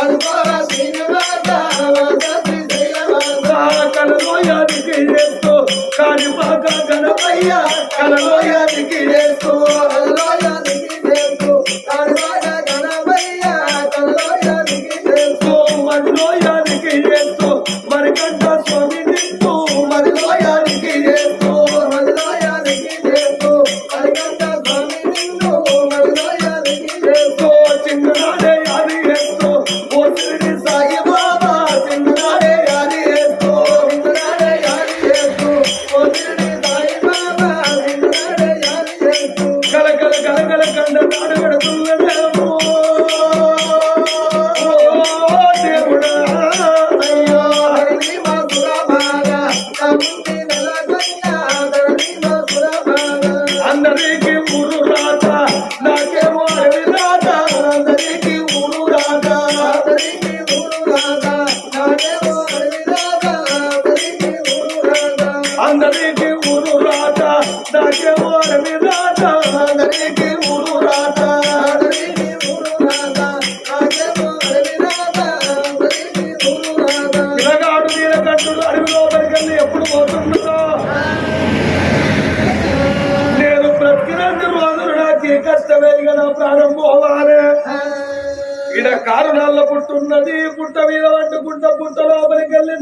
కలలోయానికి శ్రీనివాస వాసాది చేస్తూ అల్లోయా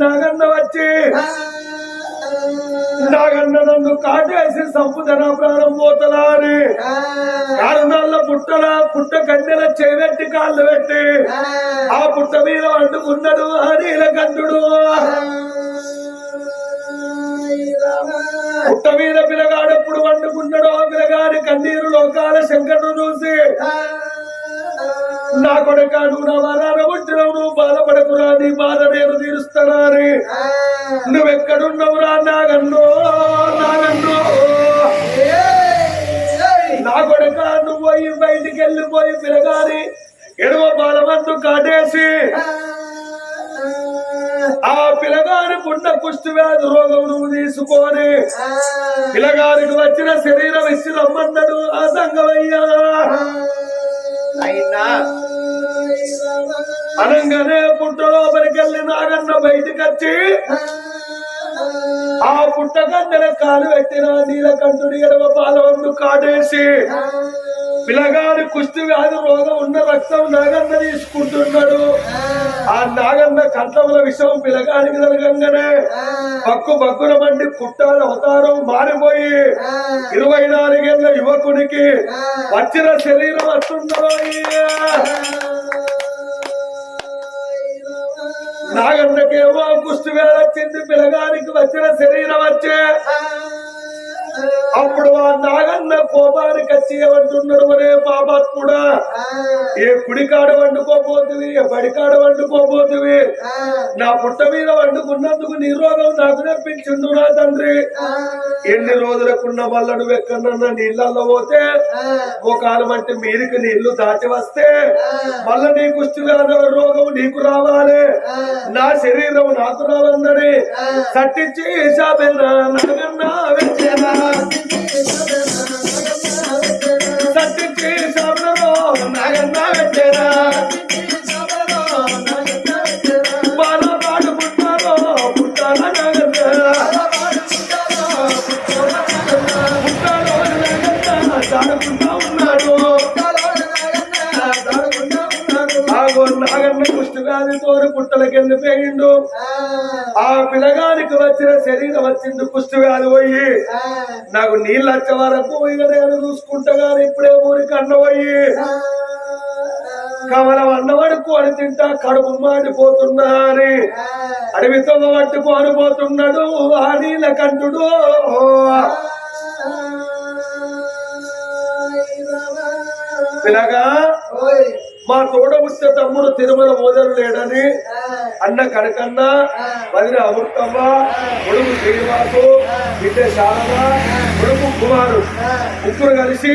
నాగన్న వచ్చి. నాగన్న నన్ను కాటేసి సంపుదన నా ప్రాణం పోతలా అని. కారణాల్లో పుట్టల పుట్ట కన్నెల చేవెట్టి కాళ్ళు పెట్టి. ఆ పుట్ట మీద అంటుకున్నాడు ఆ నీలకంఠుడు. పుట్ట మీద పిలగాడప్పుడు వండుకున్నాడో ఆ పిలగాడి కన్నీరు లోకాల శంకరుడు చూసి. నా కొడుక నువ్వు నా వరాన పుట్టినవు నువ్వు బాధపడకురా నీ బాధ నేను తీరుస్తానా అని నువ్వెక్కడున్నావురా నాగన్నో నాగన్నో. నా కొడుక నువ్వు బయటికి వెళ్ళిపోయి పిల్లగాని ఎడవ బాలవంతు కాటేసి ఆ. పిల్లగాని పుట్ట కుష్టి వ్యాధి రోగం నువ్వు తీసుకొని పిల్లగానికి వచ్చిన శరీరం ఇచ్చి రమ్మన్నాడు ఆ. సంగమయ్యా అయినా. అనగానే పుట్ట లోపలికి నాగన్న బయటికి వచ్చి ఆ పుట్ట కాలు పెట్టిన నీలకంఠుడి ఎడమ పాలవందు కాటేసి. పిల్లగాడి కుష్టి వ్యాధి రోగం ఉన్న రక్తం నాగన్న తీసుకుంటున్నాడు. ఆ నాగన్న కంఠముల విషయం పిల్లగాడికి తలగంగానే. పక్కు బక్కుల మండి పుట్టాల అవతారం మారిపోయి ఇరవై నాలుగేళ్ళ యువకునికి వచ్చిన శరీరం వస్తుందో నాగన్నకేమో కుష్టి వేళ వచ్చింది పిల్లగానికి వచ్చిన శరీరం వచ్చే. అప్పుడు ఆ నాగన్న కోపానికి వచ్చి ఏమంటున్నాడు ఒరే పాపాత్ముడా ఏ కుడికాడ వండుకోబోతువి ఏ బడికాడ వండుకోబోతువి? నా పుట్ట మీద వండుకున్నందుకు నీ రోగం నాకు తెప్పించిండు నా తండ్రి. ఎన్ని రోజులకున్న వల్ల నువ్వు ఎక్కడన్నా నీళ్ళల్లో పోతే కాలం అంటే మీరికి నీళ్ళు దాటి వస్తే మళ్ళా నీ కుష్టి రోగం నీకు రావాలి. నా శరీరం నాకు రావాలని తట్టించి శాపేనా నాగన్నా వెచ్చేనా తట్టించి శాపనలో నాగన్నా వెచ్చేనా బాల పాడుకుంటారో పుట్టాల నాగన్నా పుట్టాలో నాగన్నా చాడుకుంటా ఉన్నాడు. ఆగో నాగన్న కుష్టి వ్యాధితో పుట్టలకెళ్ళి పోయిండు ఆ పిల్లగానికి వచ్చిన శరీరం వచ్చింది కుష్టి వ్యాధి పోయి. నాకు నీళ్ళు వచ్చే వరకు ఇక నేను చూసుకుంటా ఇప్పుడే ఊరికి అన్న పోయి కమలం అన్నవడుకొని తింటా కడుపు మాడిపోతున్నా అని. అడవితో పట్టుకొని పోతున్నాడు ఆ నీలకంఠుడు. పిలగా. మా తోడ వచ్చే తమ్ముడు తిరుమల మోదలు లేడని. అన్న కనకన్న వదిన అమృతమ్మ కొడుకు శ్రీనివాసు బిడ్డ శారద కొడుకు కుమారు. ముగ్గురు కలిసి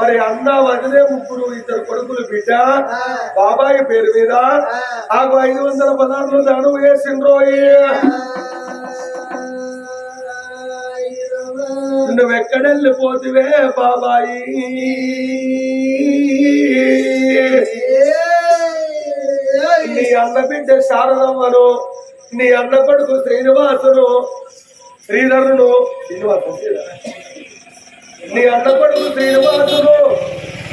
మరి అన్న వదిలే ముగ్గురు ఇద్దరు కొడుకులు బిడ్డ. బాబాయి పేరు మీద ఆకు ఐదు వందల పదార్థాలు దాడు వేసిండ్రోయి. నువ్వెక్కడెళ్ళిపోతివే బాబాయి? నీ అన్న బిడ్డ శారదమ్మను నీ అన్న కొడుకు శ్రీనివాసును శ్రీధరును శ్రీనివాసు నీ అన్న కొడుకు శ్రీనివాసును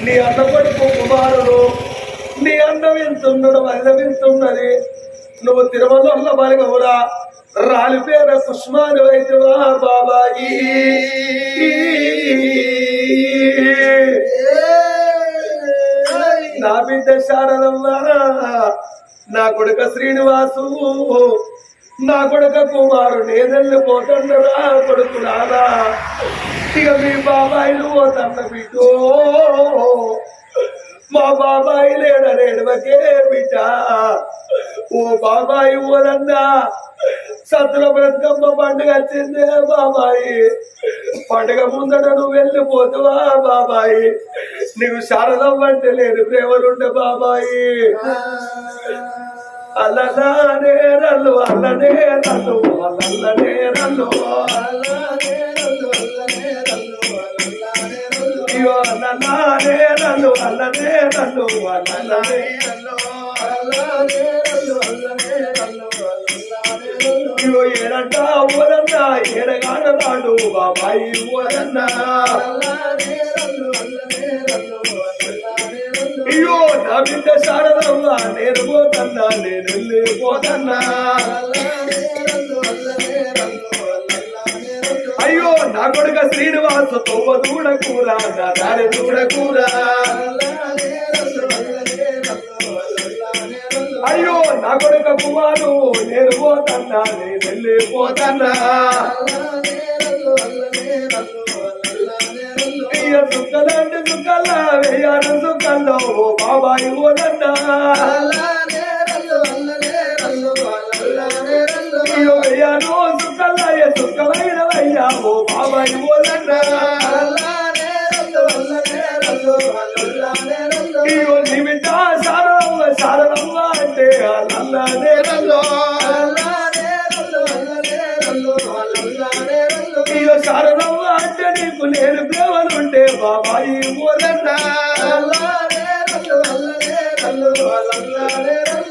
నీ అన్న కొడుకు కుమారుడు నీ అన్న వింటున్నాడు వదిన వింటున్నది. నువ్వు తిరుమల బలగవురా. రాలిపేర కుష్మాను వైద్యవా బాబాయి. నా బిడ్డ శారదమ్మ నా కొడుక శ్రీనివాసు నా కొడుక కుమారు నేనెళ్ళిపోతుండరా కొడుకు నాదా ఇక మీ బాబాయిలు పోతన్న బిడ్డో. మా బాబాయి లేడనేడవకే బిడ్డ. ఓ బాబాయి ఓరన్నా సత్తుల బ్రతుకమ్మ పండుగ వచ్చిందే బాబాయి. పండుగ ముందట నువ్వు వెళ్ళిపోతువా బాబాయి. నీకు శారదం అంటే లేని ప్రేమలుండే బాబాయి. అల్లనే రల్లు అల్లనే రల్లు అల్లనే రల్లు అయ్యో అల్లనే రల్లు అల్లనే రల్లు అల్లనే అయ్యో ఏడంట ఊరన్నా ఏడగాన రాడు బాబాయి ఊరన్నా అయ్యో నా బిడ్డ శారదమ్మ నేను పోతన్నా నేను వెళ్ళి పోతన్నా అయ్యో నా కొడుక శ్రీనివాస తోవ దూడకూర నా దారి దూడకూర అయ్యో నా కొడుక కుమారు నేను పోతన్నా నేను వెళ్ళిపోతన్నా అయ్యో సుక్కలంటే సుక్కల్లా వేయాను సుక్కల్లో ఓ బాబాయి ఓదన్నా. అయ్యో వేయాను సుక్కల్లా ఏ సుక్కలైన అయ్యా ఓ బాబాయి ఓదన్నా. అయ్యో శారదమ్మ అంటే అల్లనే రల్లో అయ్యో శారదమ్మ అంటే నీకు నేను ప్రేమలుంటే బాబాయి ఓదన్నా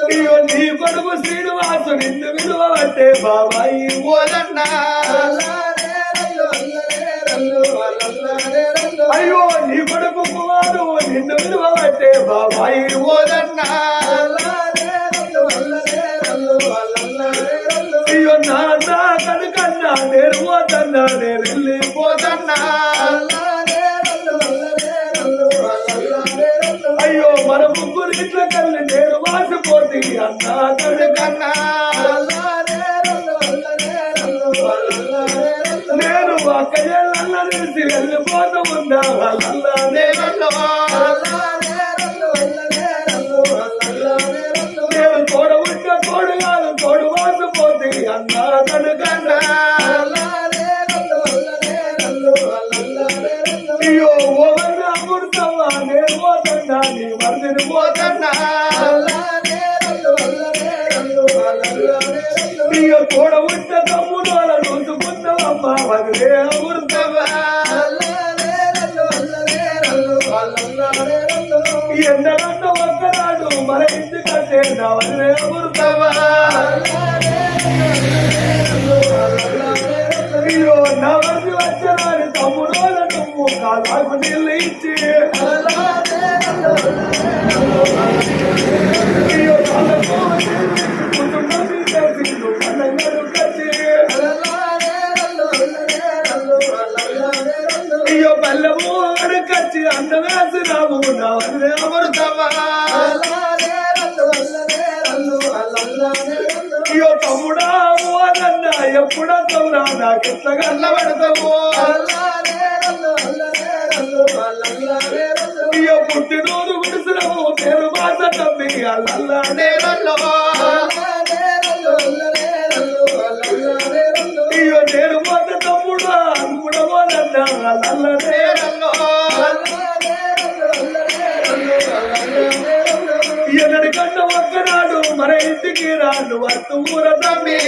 అయ్యో నీ కొడుకు శ్రీనివాసు నిన్ను విలువ అంటే బాబాయి ఓదన్నా అయ్యో నీ కొడుకు కుమారు నిన్ను విలువ బాబాయి ఓదన్నా అయ్యో నాన్న కనుకన్నా నేను పోతన్నా నేను వెళ్ళిపోతన్నా అయ్యో మన ముగ్గురు ఇట్ల కల్లి నేను వాసిపోతే అన్నా కనుకన్నా. నేను అక్కయ్యల్ల నుంచి వెళ్ళిపోతూ ఉన్నా అల్లా నేను తోడ ఉంటే తోడు కాదు తోడు వాసిపోతే అన్నా కనుకన్నా అయ్యో ఓవన్న నేను నీ అయ్యో ఉంటే తమ్ముడు అలా చూసుకుంటావమ్మా వదిలే ఒక్కనాడు మన ఇంటికంటే నా వదిలే అమృతమ్మా అయ్యో వచ్చరాని నువ్వు కాలాకు నీళ్ళు ఇచ్చి అయ్యో కాలకు పల్లెము ఆడకచ్చి అందమేసి రాముకున్నావు అందులే అమృతమా అయ్యో తమ్ముడా అన్న ఎప్పుడంతవు రా నాకెట్లా కళ్ళబడతావు అయ్యో పుట్టినోరు విడిసినవు నేను మాట తమ్మి అల్లల్లా నేరల్లో అయ్యో నేను మాట ఎన్నడి కన్న ఒక్కనాడు మన ఇంటికి రాను వస్తు ఊర తమ్మి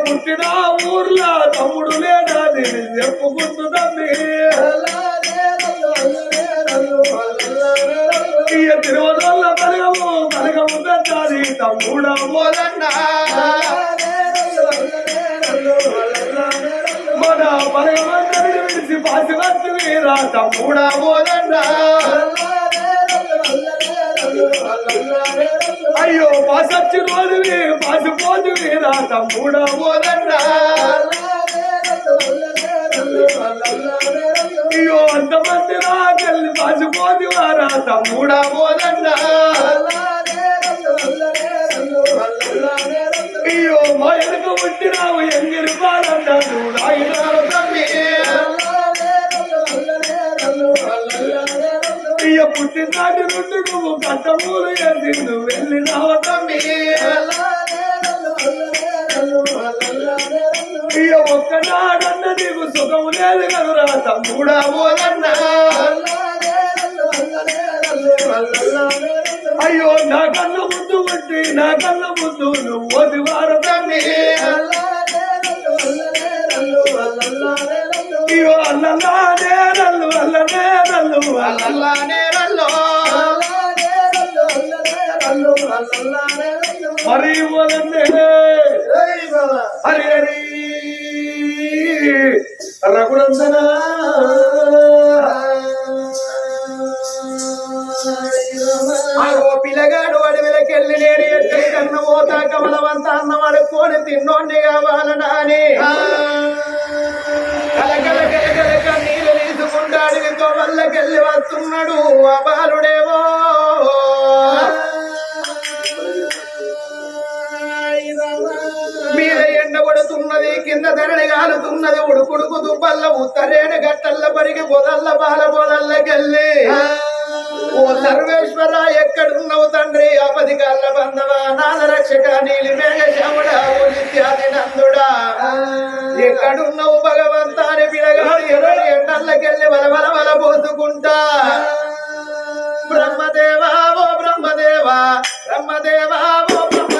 పుట్టిన ఊర్లో తమ్ముడు లేడా నేను చెప్పుకుంటు తమ్మి. ఇయ్య తిరువదల్ల బలగము బలగము పెద్దాది తమ్ముడ పోదన్నా మన బలగమందరిని విడిచి పాసి వస్తు వీరా తమ్ముడా అయ్యో పాసొచ్చి రోజువి పాసిపోదు వీరా తమ్ముడా పోదన్నా అయ్యో అంతమంది రాకెళ్ళి పాసిపోదు వారా తమ్ముడా పోదన్నా. అయ్యో మా ఎనుక పుట్టినావు ఎంగిరి బాలన్నాడు రాయినాడు తమ్మి. అయ్య పుట్టినాటి నుండి నువ్వు కట్టమూలు వేసి వెళ్ళినావు తమ్మి. నీకు సుఖం లేదు కదరా తమ్ముడా పోదన్నా అయ్యో నా కళ్ళ ముందు పుట్టి నా కళ్ళ ముందు నువ్వు ఓది వారు తమ్మి. అయ్యో అల్లలా నేరల్లు నల్లు అల్లల్లా నేలల్లో మరి వలనే హరి హరి. రఘునందన? పిల్లగాడు అడవిలకెళ్ళి నేను ఎక్కడి కన్న పోతా కమలవంత అన్నం అడుక్కొని తిన్నోండి కావాలనా అని కలకల కలకల కన్నీళ్ళు తీసుకుంటా అడవితో వల్లకెళ్ళి వస్తున్నాడు. ఆ బాలుడేవో? కాలుతున్నది ఉడుకుడుకు దుబ్బల్ల ఉత్తరేడు గట్టల్ల పరిగి పొదల్ల బాల పొదల్లకెళ్ళి ఓ సర్వేశ్వర ఎక్కడున్నావు తండ్రి? ఆపది కల్ల బంధవ? నాద రక్షక నీలి మేఘశ్యాముడా ఓ నిత్యాది నందుడా. ఎక్కడున్నావు భగవంతాని పిలగాడు? ఎర్రని ఎండల్లకెళ్ళి వల వల వల పోసుకుంటా బ్రహ్మదేవా ఓ బ్రహ్మదేవా. బ్రహ్మదేవా ఓ బ్రహ్మదేవా.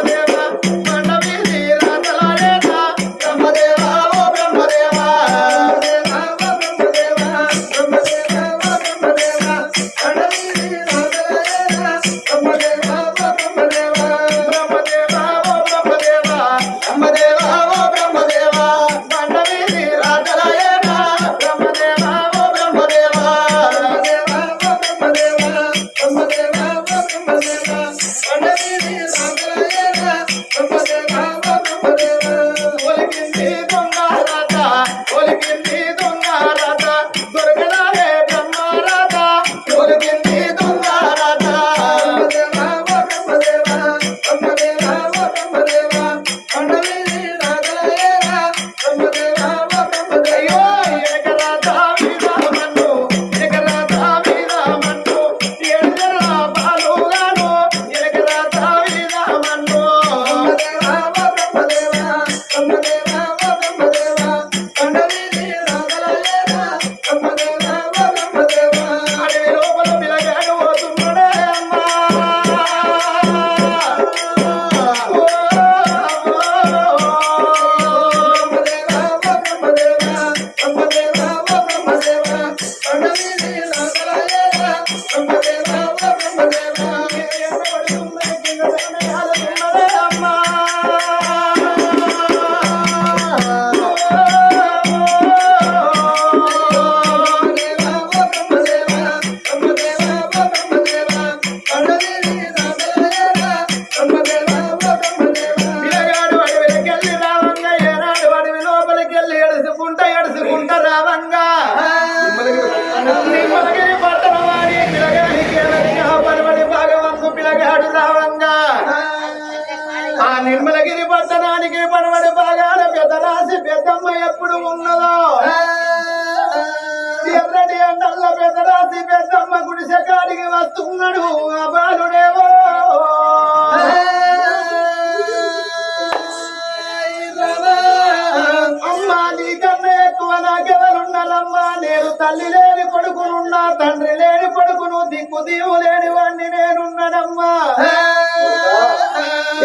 లేని కొడుకునున్నా తండ్రి లేని కొడుకును దిక్కు దీవు లేని వాణ్ణి నేనున్నానమ్మా.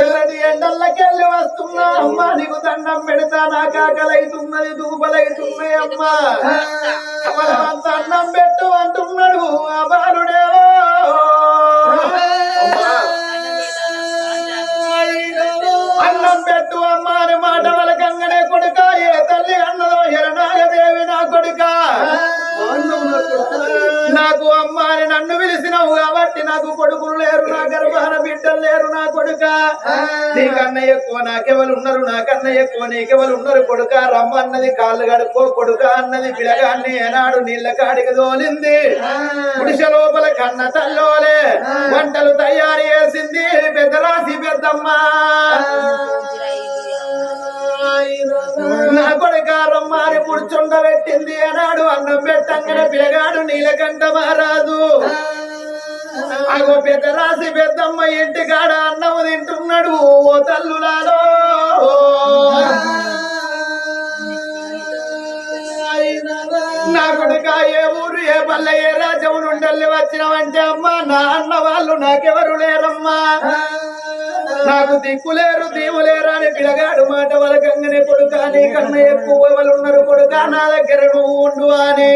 ఎర్రటి ఎండల్లకెళ్ళి వస్తున్నా అమ్మా నీకు దండం పెడతా నా కాకలైతున్నది దూపలైతున్నాయి అమ్మా. బలవంత అన్నం పెట్టు అంటున్నాడు ఆ బాలుడేవో అన్నం పెట్టు అమ్మ అని మాట వలకంగనే కొడుక ఏ తల్లి అన్నదో ఎరనాగదేవి నా కొడుక. నాకు అమ్మ అని నన్ను పిలిచినావు కాబట్టి నాకు కొడుకులు లేరు నా గర్భాన బిడ్డలు లేరు నా కొడుక. నీకన్నా ఎక్కువ నాకెవరు ఉన్నారు నాకన్నా ఎక్కువ నీకెవరు ఉన్నారు కొడుక. రమ్మన్నది కాళ్ళు గడుకో కొడుక అన్నది పిలగాన్ని ఏనాడు నీళ్ళ కాడికి తోలింది. పురుష లోపల కన్న తల్లోలే వంటలు తయారు చేసింది పెద్దరాసి పెద్దమ్మ. నా కొడుక రమ్మారి పుడుచుండబెట్టింది అన్నాడు అన్నం పెట్టంగానే పిలగాడు నీలకంఠ మహారాజు. అగో పెద్ద రాసి పెద్దమ్మ ఇంటికాడ అన్నం తింటున్నాడు ఓ తల్లులాలో. నా కొడుక ఏ ఊరు ఏ పల్లె ఏ రాజ్యం నుండి వచ్చినావంటే అమ్మా నా అన్న వాళ్ళు నాకెవరు లేరమ్మా. నాకు దిక్కులేరు దీవులేరు అని పిలగాడు మాట వలకంగానే కొడుక. నీ కన్నా ఎక్కువ ఉన్నారు కొడుక. నా దగ్గర నువ్వు ఉండు అని.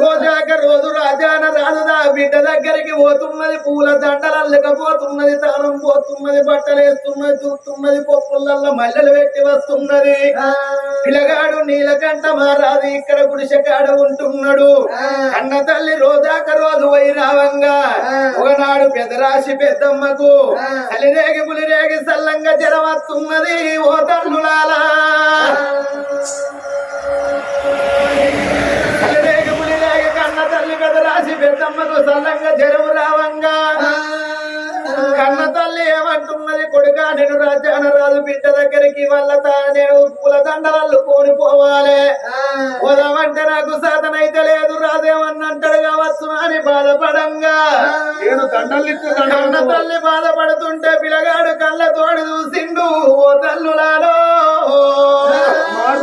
రోజాక రోజు రాజాన రాజుదా బిడ్డ దగ్గరికి పోతున్నది పూల దండలు అల్లకపోతున్నది తానం పోతున్నది బట్టలు వేస్తున్నది చూస్తున్నది పప్పులల్లో మల్లెలు పెట్టి వస్తున్నది. పిలగాడు నీలకంఠ మహారాజు ఇక్కడ గుడిసె కాడ ఉంటున్నాడు. అన్న తల్లి రోజాక రోజు వైరావంగా ఒకనాడు పెదరాశి పెద్దమ్మకు కలిరేగి పులిరేగి సల్లంగా జరం వస్తున్నది ఓ తల్లులాలా. పెదరాశి పెద్దమ్మకు సల్లంగా జరం రావంగా. కన్న తల్లి ఏమంటున్నది? కొడుకా నేను రాజ్యాన రాజు బిడ్డ దగ్గరికి వల్ల నేను పూల దండలల్లు కోనిపోవాలి పోదామంటే నాకు సాధనైతే లేదు. రాదేమన్నంటాడు కావచ్చు అని బాధపడంగా. నేను దండలు కన్న దండలు తల్లి బాధపడుతుంటే పిలగాడు కళ్ళ తోడు చూసిండు ఓ తల్లులాలో.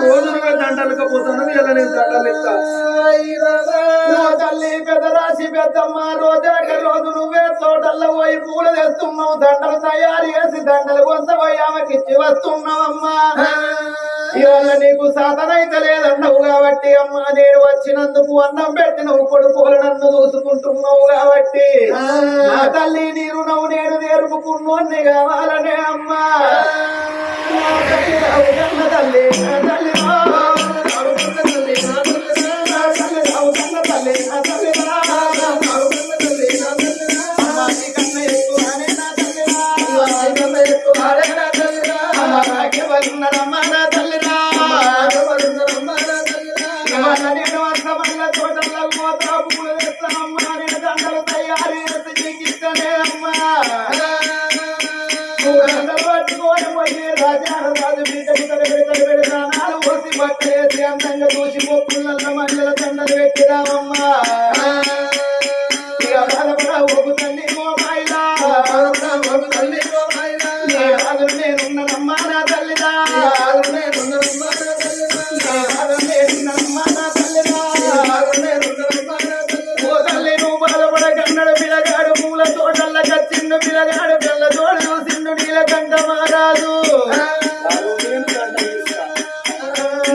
రోజులుగా దండలకపోతున్నది ఇలా నేను దండలు ఇస్తా. రాశి పెద్దమ్మ రోజాక రోజు నువ్వే తోటల్లో పోయి పూలు తెస్తున్నావు దండలు తయారు చేసి దండలు కొంత పోయి ఆమెకి ఇచ్చి వస్తున్నావమ్మా ఇవాళ నీకు సాధన అయితే లేదన్నావు కాబట్టి అమ్మ నేను వచ్చినందుకు అన్నం పెట్టి నువ్వు కొడుకోలు నన్ను చూసుకుంటున్నావు కాబట్టి. నా తల్లి నీ రుణవు నేను నేర్పుకున్నోన్ని కావాలనే అమ్మా. తల్లి తల్లి అందంగా చూసి పొక్కుల మండల దండలు పెట్టిరామమ్మా గంట మారాదు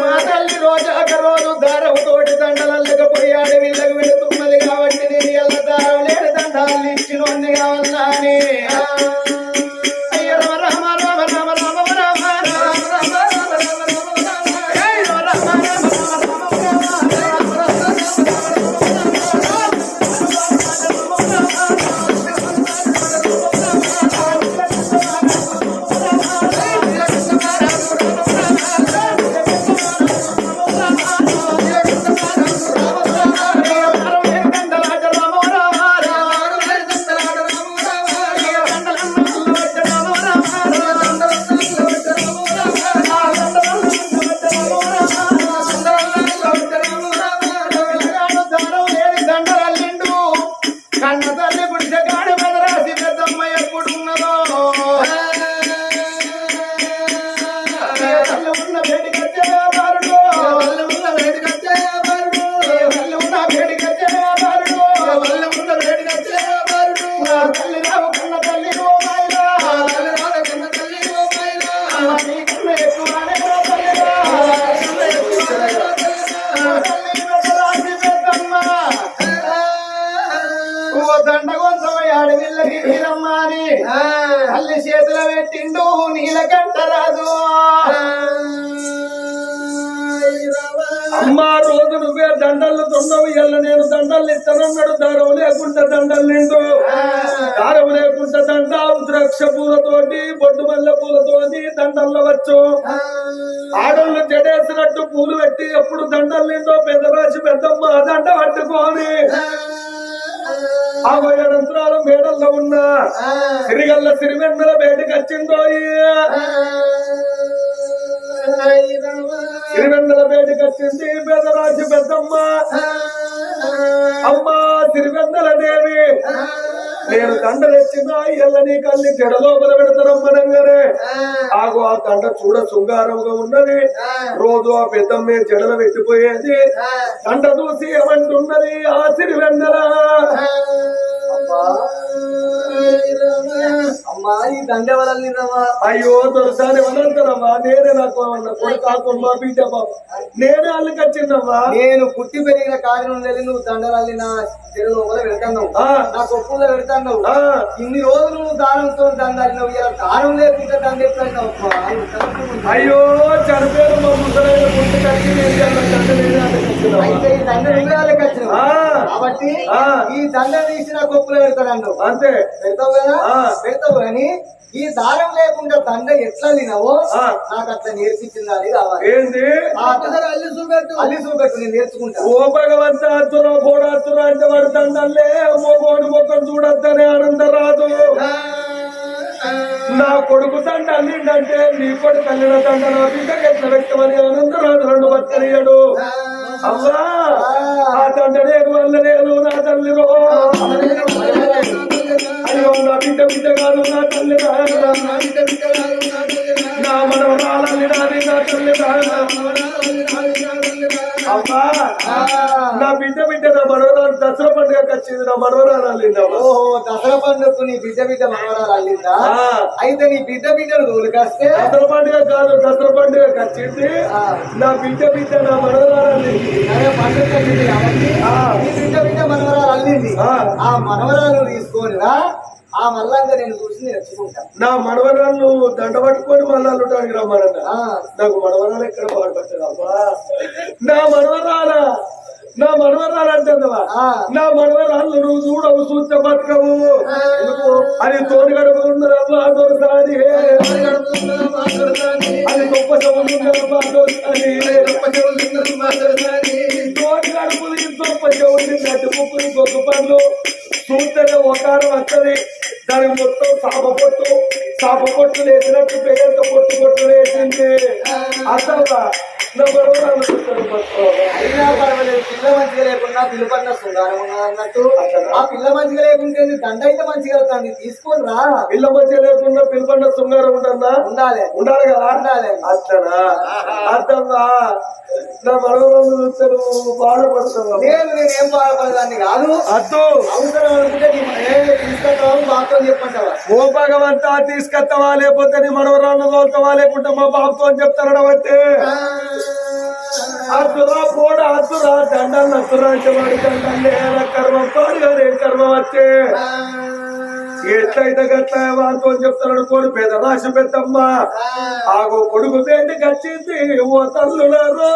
మా తల్లి రోజు ఒక రోజు దారవు తోటి దండలల్లకపోయాడు వీళ్ళకు వీళ్ళు అమ్మా రోజు నువ్వే దండలు తొందవు ఎల్ల నేను దండలు ఇస్తానన్నాడు దారం లేకుండా దండలు నిండు. దారం లేకుండా దండ ద్రాక్ష పూలతోటి బొడ్డు మల్లె పూలతోటి దండల్లో వచ్చు. ఆడోళ్ళు జడేసినట్టు పూలు పెట్టి ఎప్పుడు దండలు నిండో పెద్దరాశి పెద్దమ్మ ఆ దండ పట్టుకొని ఆ యంత్రాల మేడల్లో ఉన్న సిరిగల్ల సిరివెన్నెల బయటకు వచ్చిందో సిరివెన్నెల బయటకు వచ్చింది పెద్దరాశి పెద్దమ్మ. అమ్మా సిరివెన్నెల దేవి. నేను దండ తెచ్చిన ఎల్లని కళ్ళి జడలోపల పెడతారమ్మనంగానే ఆగు ఆ దండ చూడ శృంగారంగా ఉన్నది. రోజు ఆ పెద్దమ్మ జడల పెట్టిపోయేది దండ చూసి ఏమంటున్నది? ఆ సిరివెన్నెల దండ వదలనిరమ్మా అయ్యో దొరసాని వనంతరమ్మా నేనే నాకు అన్న కొడుకు ఆకుమ్మా బిడ్డ బాబు నేనే అల్లుకొచ్చిందమ్మా నేను పుట్టి పెరిగిన కారణం వెళ్ళి నువ్వు దండలల్లి నా చెడు లోపల పెడతావు నా పెడతావు ఇన్ని రోజులు నువ్వు దానంతో దండాలినవు ఇలా దానం లేకుంటే దండ అయ్యో చనిపోయిన మా ముసలైన నేను. అయితే ఈ దండ కాబట్టి ఆ. ఈ దండ తీసి నా కొప్పులో పెడతాను అంతే. పెడతావు కదా? ఆ. పెడతావు కానీ ఈ దానం లేకుండా దండ ఎట్లా తినవో. నాకు అట్లా నేర్పించింది అది కావాలి. అల్లి చూపెట్టు. అల్లి చూపెట్టు నేను నేర్చుకుంటా. ఓ భగవంత అత్తురా గోడాత్తురా అంటే వాడు మోగోడు చూడొద్దనే ఆనంద రాదు నా కొడుకు దండ అల్లిండంటే నీ కొడుకు అల్లిన దండ నా బిడ్డకి ఎట్లా వ్యక్తమని ఆనందరాజు రెండు బతకనియడు. అమ్మా! ఆ తండ్రి నేను నా తల్లిరో అయ్యో నా బిడ్డ బిడ్డ కాదు నా తల్లి నా మనవరాలని నా తల్లి నా బిడ్డ బిడ్డ నా మనవరాలు దసరా పండుగకి వచ్చింది నా మనవరాలు అల్లిందమ్మా ఓహో దసరా పండుగకు నీ బిడ్డ బిడ్డ మనవరాలు అల్లిందా. అయితే నీ బిడ్డ బిడ్డను తోలుకొస్తే దసరా పండుగ కాదు దసరా పండుగకి వచ్చింది. నా బిడ్డ బిడ్డ నా మనవరాలు అల్లింది పండుగ. నీ బిడ్డ బిడ్డ మనవరాలు అల్లింది ఆ. ఆ మనవరాలు తీసుకొని ఆ మల్లంగా నేను చూసి నా మనవరాలు దండ పట్టుకొని మళ్ళీ అల్లుటానికి రమ్మనన్న. నాకు మనవరాలు ఎక్కడ పాడుపట్టదమ్మా నా మనవరాలా? నా మనవరాలు అంటుందవా ఆ. నా మనవరాలు నువ్వు చూడవు చూస్తే బతకవు? అది తోడు గడుపుతున్నదమ్మా దొరసారి అది గొప్ప తోడు గడుపులు గొప్ప నటు ముక్కులు గొప్ప పనులు చూస్తేనే ఒకారం వస్తుంది దానికి మొత్తం సాప పొట్టు. సాప పొట్టు లేచినట్టు పేరుతో పొట్టు పొట్టు లేచింది. అసలు అయినా పర్వాలేదు పిల్ల మంచిగా లేకుండా పిల్లపడిన అన్నట్టు ఆ పిల్ల మంచిగా లేకుంటే దండ అయితే మంచిగా అవుతుంది తీసుకొని రా పిల్ల మంచిగా లేకుండా పిల్లపండ శృంగారం ఉంటుందా ఉండాలి ఉండాలి కదా ఉండాలి. అట్లనా అర్థంగా నా మనవరాలు చూస్తే బాధపడుతున్నావు నేను నేనేం బాధపడదాన్ని కాదు అద్దు అవసరం అనుకుంటే నీ చెప్పంటావా ఓ భగవంతా తీసుకొస్తావా లేకపోతే నీ మనవరాలను తోలుతావా లేకుంటే మా బాబుతో అని చెప్తాడు అంటే అద్దురా పోడ అద్దురా దండం అద్దురా వాడి దండండి కర్మం తోడుగా రే కర్మం వచ్చే? ఎట్లయితే గట్ల వారితో చెప్తారు అనుకోని పేద రాశ పెద్దమ్మ. ఆగో కొడుకు దేంటి గచ్చింది ఓ తల్లుడారు